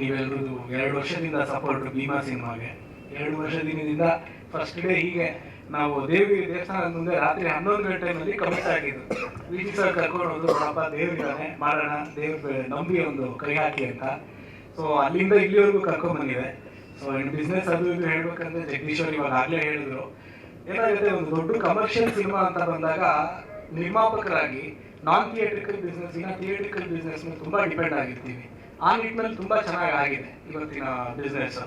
ನೀವೆಲ್ಲರೂ ಎರಡು ವರ್ಷದಿಂದ ಸಪೋರ್ಟ್ ಭೀಮಾ ಸಿನಿಮಾಗೆ. ಎರಡು ವರ್ಷದಿಂದ ಫಸ್ಟ್ ಡೇ ಹೀಗೆ ನಾವು ದೇವಿ ದೇವಸ್ಥಾನದ ಮುಂದೆ ರಾತ್ರಿ ಹನ್ನೊಂದು ಗಂಟೆನಲ್ಲಿ ಕಮಿಟ್ ಆಗಿದ್ದು. ವಿಜಿ ಸರ್ ಕರ್ಕೊಂಡು ಹೋದ್ರು ನೋಡಪ್ಪ ದೇವ್ರಿದ್ದಾನೆ ಮಾಡೋಣ ದೇವ್ರ ನಂಬಿ ಒಂದು ಕೈ ಹಾಕಿ ಅಂತ. ಸೊ ಅಲ್ಲಿಂದ ಇಲ್ಲಿವರೆಗೂ ಕರ್ಕೊಂಡ್ ಬಂದಿದೆ. ಸೊ ಇನ್ನು ಬಿಸ್ನೆಸ್ ಅದು ಇದು ಹೇಳ್ಬೇಕಂದ್ರೆ ಜಗದೀಶ್ವರ್ ಇವಾಗ ಆಗ್ಲೇ ಹೇಳಿದ್ರು. ಏನಾಗುತ್ತೆ, ಒಂದು ದೊಡ್ಡ ಕಮರ್ಷಿಯಲ್ ಸಿನಿಮಾ ಅಂತ ಬಂದಾಗ ನಿರ್ಮಾಪಕರಾಗಿ ನಾನ್ ಥಿಯೇಟ್ರಿಕಲ್ ಬಿಸ್ನೆಸ್ ಇನ್ನ ಥಿಯೇಟ್ರಿಕಲ್ ಬಿಸ್ನೆಸ್ ಮೇಲೆ ತುಂಬಾ ಡಿಪೆಂಡ್ ಆಗಿರ್ತೀವಿ. ಆ ನಿಟ್ಟಿನಲ್ಲಿ ತುಂಬಾ ಚೆನ್ನಾಗಿ ಆಗಿದೆ ಇವತ್ತಿನ ಬಿಸ್ನೆಸ್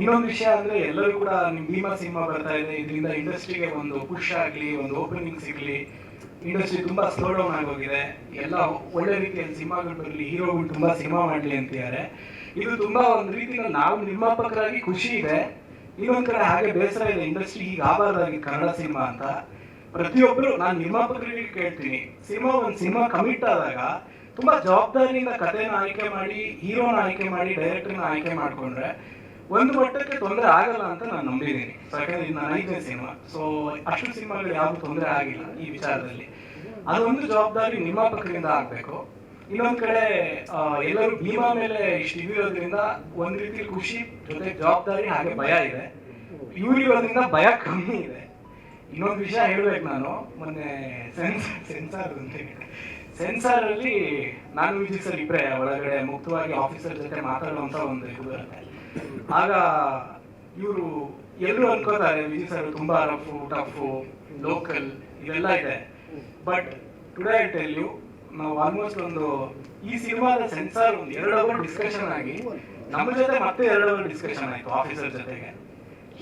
ಇನ್ನೊಂದು ವಿಷಯ ಅಂದ್ರೆ ಎಲ್ಲರೂ ಕೂಡ ನಿಮ್ ಭೀಮಾ ಸಿನಿಮಾ ಬರ್ತಾ ಇದೆ. ಇದರಿಂದ ಇಂಡಸ್ಟ್ರಿಗೆ ಒಂದು ಪುಷ್ ಆಗ್ಲಿ, ಒಂದು ಓಪನಿಂಗ್ ಸಿಗ್ಲಿ ಇಂಡಸ್ಟ್ರಿ ತುಂಬಾ ಸ್ಲೋ ಡೌನ್ ಆಗೋಗಿದೆ. ಎಲ್ಲ ಒಳ್ಳೆ ರೀತಿಯಲ್ಲಿ ಸಿನಿಮಾಗಳು ಬರಲಿ, ಹೀರೋಗಳು ತುಂಬಾ ಸಿನಿಮಾ ಮಾಡ್ಲಿ ಅಂತಿದ್ದಾರೆ. ಇದು ತುಂಬಾ ಒಂದು ರೀತಿಯಲ್ಲಿ ನಾವು ನಿರ್ಮಾಪಕರಾಗಿ ಖುಷಿ ಇದೆ. ಇನ್ನೊಂದ್ ಕಡೆ ಹಾಗೆ ಬೇಸರ ಇದೆ. ಇಂಡಸ್ಟ್ರಿ ಈಗ ಆಭಾರದಾಗಿ ಕನ್ನಡ ಸಿನಿಮಾ ಅಂತ. ಪ್ರತಿಯೊಬ್ಬರು ನಾನು ನಿರ್ಮಾಪಕರಿಗೆ ಕೇಳ್ತೀನಿ, ಸಿನಿಮಾ ಒಂದು ಸಿನಿಮಾ ಕಮಿಟ್ ಆದಾಗ ತುಂಬಾ ಜವಾಬ್ದಾರಿಯಿಂದ ಕಥೆನ ಆಯ್ಕೆ ಮಾಡಿ, ಹೀರೋನ ಆಯ್ಕೆ ಮಾಡಿ ಡೈರೆಕ್ಟರ್ನ ಆಯ್ಕೆ ಮಾಡ್ಕೊಂಡ್ರೆ ಒಂದು ಮಟ್ಟಕ್ಕೆ ತೊಂದರೆ ಆಗಲ್ಲ ಅಂತ ನಾನು ನಂಬಿದ್ದೀನಿ. ಯಾಕಂದ್ರೆ ಇದು ಐದನೇ ಸಿನಿಮಾ. ಸೊ ಅಷ್ಟು ಸಿನಿಮಾಗಳು ಯಾವ್ದು ತೊಂದರೆ ಆಗಿಲ್ಲ ಈ ವಿಚಾರದಲ್ಲಿ. ಅದೊಂದು ಜವಾಬ್ದಾರಿ ನಿರ್ಮಾಪಕರಿಂದ ಆಗ್ಬೇಕು. ಇನ್ನೊಂದ್ ಕಡೆ ಎಲ್ಲರೂ ಭೀಮಾ ಮೇಲೆ ಇಷ್ಟು ಇರೋದ್ರಿಂದ ಒಂದ್ ರೀತಿ ಖುಷಿ ಜೊತೆ ಜವಾಬ್ದಾರಿ ಹಾಗೆ ಭಯ ಇದೆ. ಇವ್ರು ಇರೋದ್ರಿಂದ ಭಯ ಕಮ್ಮಿ ಇದೆ. ಇನ್ನೊಂದು ವಿಷಯ ಹೇಳ್ಬೇಕು ನಾನು. ಮೊನ್ನೆ ಸೆನ್ಸ್ ಸೆನ್ಸಾರ್ ಅಂತೀನಿ ಸೆನ್ಸಾರ್ ಅಲ್ಲಿ ನಾನು ವಿಜಯ್ ಸರ್ ಇಬ್ಬರೇ ಒಳಗಡೆ ಮುಕ್ತವಾಗಿ ಆಫೀಸರ್ ಜೊತೆ ಮಾತಾಡುವಂತ ಒಂದು ಇದು ಬರುತ್ತೆ. ಆಗ ಇವರು ಎಲ್ಲರೂ ಅನ್ಕೋತಾರೆ ವಿಜಯ್ ಸರ್ ತುಂಬಾ ರಫು ಟಫು ಲೋಕಲ್ ಇದೆಲ್ಲ ಇದೆ. But today I tell you ನಾವು ಆಲ್ಮೋಸ್ಟ್ ಒಂದು ಈ ಸಿನಿಮಾದ ಸೆನ್ಸಾರ್ ಒಂದು ಎರಡು ಅವರ್ ಡಿಸ್ಕಷನ್ ಆಗಿ ನಮ್ಮ ಜೊತೆ ಮತ್ತೆ ಎರಡು ಅವರ್ ಡಿಸ್ಕಷನ್ ಆಯ್ತು ಆಫೀಸರ್ ಜೊತೆಗೆ.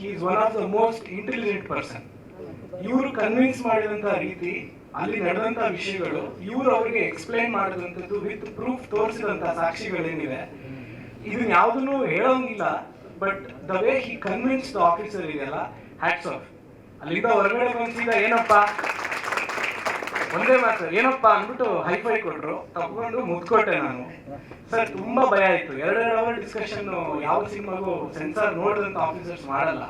Is one of the most intelligent person ಇವರು ಕನ್ವಿನ್ಸ್ ಮಾಡಿದಂತ ರೀತಿ ಅಲ್ಲಿ ನಡೆದಂತ ವಿಷಯಗಳು ಇವರು ಅವರಿಗೆ ಎಕ್ಸ್ಪ್ಲೈನ್ ಮಾಡಿದಂಥದ್ದು ವಿತ್ ಪ್ರೂಫ್ ತೋರಿಸಿದಂತ ಸಾಕ್ಷಿಗಳೇನಿವೆ. ಇದನ್ನ ಯಾವ್ದನ್ನು ಹೇಳೋಂಗಿಲ್ಲ but the way he convince the officer ಇದೆಯಲ್ಲ ಹ್ಯಾಟ್ಸ್ ಆಫ್ ಅಲ್ಲಿಂದ ಹೊರಗಡೆ ಬಂದಿದ್ದ ಏನಪ್ಪ? ಒಂದೇ ಮಾತು, ಏನಪ್ಪ ಅಂದ್ಬಿಟ್ಟು ಹೈಫೈ ಕೊಟ್ರು. ತಗೊಂಡು ಮುದ್ಕೊಟ್ಟೆ ನಾನು. ಸರ್, ತುಂಬಾ ಭಯ ಆಯ್ತು. ಎರಡೆರಡು ಅವರ್ ಡಿಸ್ಕಷನ್ ಯಾವ ಸಿನಿಮಾಗೂ ಸೆನ್ಸಾರ್ ನೋಡಿದಂತ ಆಫೀಸರ್ಸ್ ಮಾಡಲ್ಲ.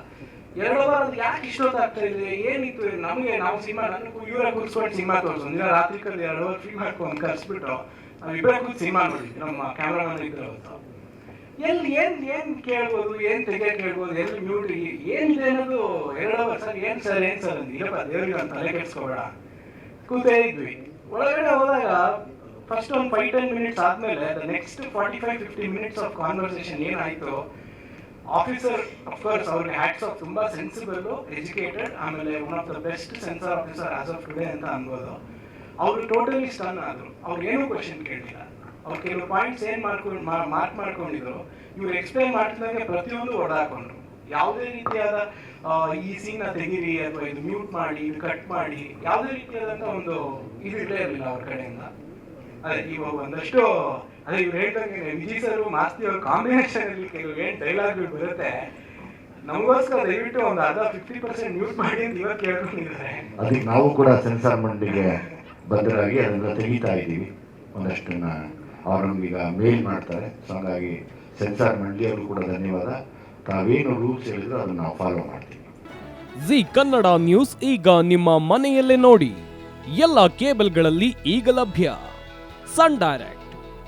ಎರಡು ಅವರ್ ಅದು ಯಾಕೆ ಇಷ್ಟೊತ್ತಾಗ್ತಾ ಇದೆ, ಏನಿತ್ತು, ನಮಗೆ, ನಾವು ಸಿನಿಮಾ ನನಗೂ ಇವರ ಕೂರಿಸ್ಕೊಂಡು ಸಿನಿಮಾ ತೋರಿಸೋದು. ನಿನ್ನ ರಾತ್ರಿ ಕಲ್ಲಿ ಎರಡು ಅವರ್ ಫ್ರೀ ಮಾಡ್ಕೊಂಡು ಕರ್ಸ್ಬಿಟ್ಟು, ನಾವು ಇಬ್ಬರ ಕೂತ್ ಸಿನಿಮಾ ನೋಡಿದ್ವಿ, ನಮ್ಮ ಕ್ಯಾಮ್ರಾಮನ್ ಇದ್ರು ಅವತ್ತು ಎಲ್ಲಿ, ಏನ್ ಏನ್ ಕೇಳ್ಬೋದು, ಏನ್ ತೆಗೆ ಕೇಳ್ಬೋದು, ಎಲ್ಲಿ ಮ್ಯೂಟ್ ಏನಿದೆ ಅನ್ನೋದು ಎರಡು ಅವರ್ ಸರ್, ಏನ್ ಸರ್ ಏನ್ ಸರ್ ಅಂದ್ ಇಲ್ಲಪ್ಪ, ದೇವ್ರಿಗೆ ಅಂತ ತಲೆ ಕೆಡ್ಸ್ಕೊಬೇಡ. ಕೂತೇ ಇದ್ವಿ. ಒಳಗಡೆ ಹೋದಾಗ ಫಸ್ಟ್ ಒಂದು ಫೈವ್ ಟೆನ್ ಮಿನಿಟ್ಸ್ ಆದ್ಮೇಲೆ next forty five fifty minutes of conversation ಏನಾಯ್ತು ಆಫೀಸರ್ ಅಫ್ಕೋರ್ಸ್ ಅವ್ರಿಗೆ ಹ್ಯಾಟ್ಸ್ ಆಫ್ ತುಂಬಾ ಸೆನ್ಸಿಬಲ್ ಎಜುಕೇಟೆಡ್ ಆಮೇಲೆ one of the best censor officer as of today ಅಂತ ಅನ್ಬೋದು. ಅವರು ಟೋಟಲಿ ಸ್ಟನ್ ಆದ್ರು. ಅವ್ರು ಏನೂ ಕ್ವಶನ್ ಕೇಳಿಲ್ಲ. ಅವ್ರು ಕೆಲವು ಪಾಯಿಂಟ್ಸ್ ಏನ್ ಮಾಡ್ಕೊಂಡು ಮಾರ್ಕ್ ಮಾಡ್ಕೊಂಡಿದ್ರು, ಇವ್ರು ಎಕ್ಸ್ಪ್ಲೈನ್ ಮಾಡ್ತಿದ್ದಂಗೆ ಪ್ರತಿಯೊಂದು ಒಡಾಕೊಂಡ್ರು ಯಾವುದೇ ರೀತಿಯಾದ ಈ ಸೀನ್ ತೆಗೀರಿ ಅಥವಾ ಇದು ಮ್ಯೂಟ್ ಮಾಡಿ, ಇದು ಕಟ್ ಮಾಡಿ, ಯಾವುದೇ ರೀತಿಯಾದಂಥ ಒಂದು ಇದು ಇರಲೇ ಇರಲಿಲ್ಲ ಅವ್ರ ಕಡೆಯಿಂದ. ಅದೇ ಇವಾಗ ಒಂದಷ್ಟು ಅದೇ ಇವ್ರು ಹೇಳ್ದಂಗೆ ವಿಜಯ್ ಸರ್ ಮಾಸ್ತಿ ಅವ್ರ ಕಾಂಬಿನೇಷನ್ ಅಲ್ಲಿ ಕೆಲವು ಏನ್ ಡೈಲಾಗ್ ಬರುತ್ತೆ ನಮಗೋಸ್ಕರ ದಯವಿಟ್ಟು ಒಂದು ಅರ್ಧ ಫಿಫ್ಟಿ ಪರ್ಸೆಂಟ್ ಮ್ಯೂಟ್ ಮಾಡಿ ಅಂತ ಇವತ್ತು ಕೇಳ್ಕೊಂಡಿದ್ದಾರೆ. ಅದಕ್ಕೆ ನಾವು ಕೂಡ ಸೆನ್ಸಾರ್ ಮಂಡಿಗೆ ಬದ್ಧರಾಗಿ ಅದನ್ನ ತೆಗಿತಾ ಇದ್ದೀವಿ. ಒಂದಷ್ಟನ್ನ ಅವ್ರು ನಮಗೀಗ ಮೇಲ್ ಮಾಡ್ತಾರೆ. ಸೊ ಹಾಗಾಗಿ ಸೆನ್ಸಾರ್ ಮಂಡಿಯವರು ಕೂಡ ಧನ್ಯವಾದ. ತಾವೇನು ರೂಲ್ಸ್ ಹೇಳಿದ್ರು ಅದನ್ನ ನಾವು ಫಾಲೋ ಮಾಡ್ತೀವಿ. ಜಿ ಕನ್ನಡ ನ್ಯೂಸ್ ಈಗ ನಿಮ್ಮ ಮನೆಯಲ್ಲೇ ನೋಡಿ. ಎಲ್ಲ ಕೇಬಲ್ಗಳಲ್ಲಿ ಈಗ ಲಭ್ಯ. Sun Direct.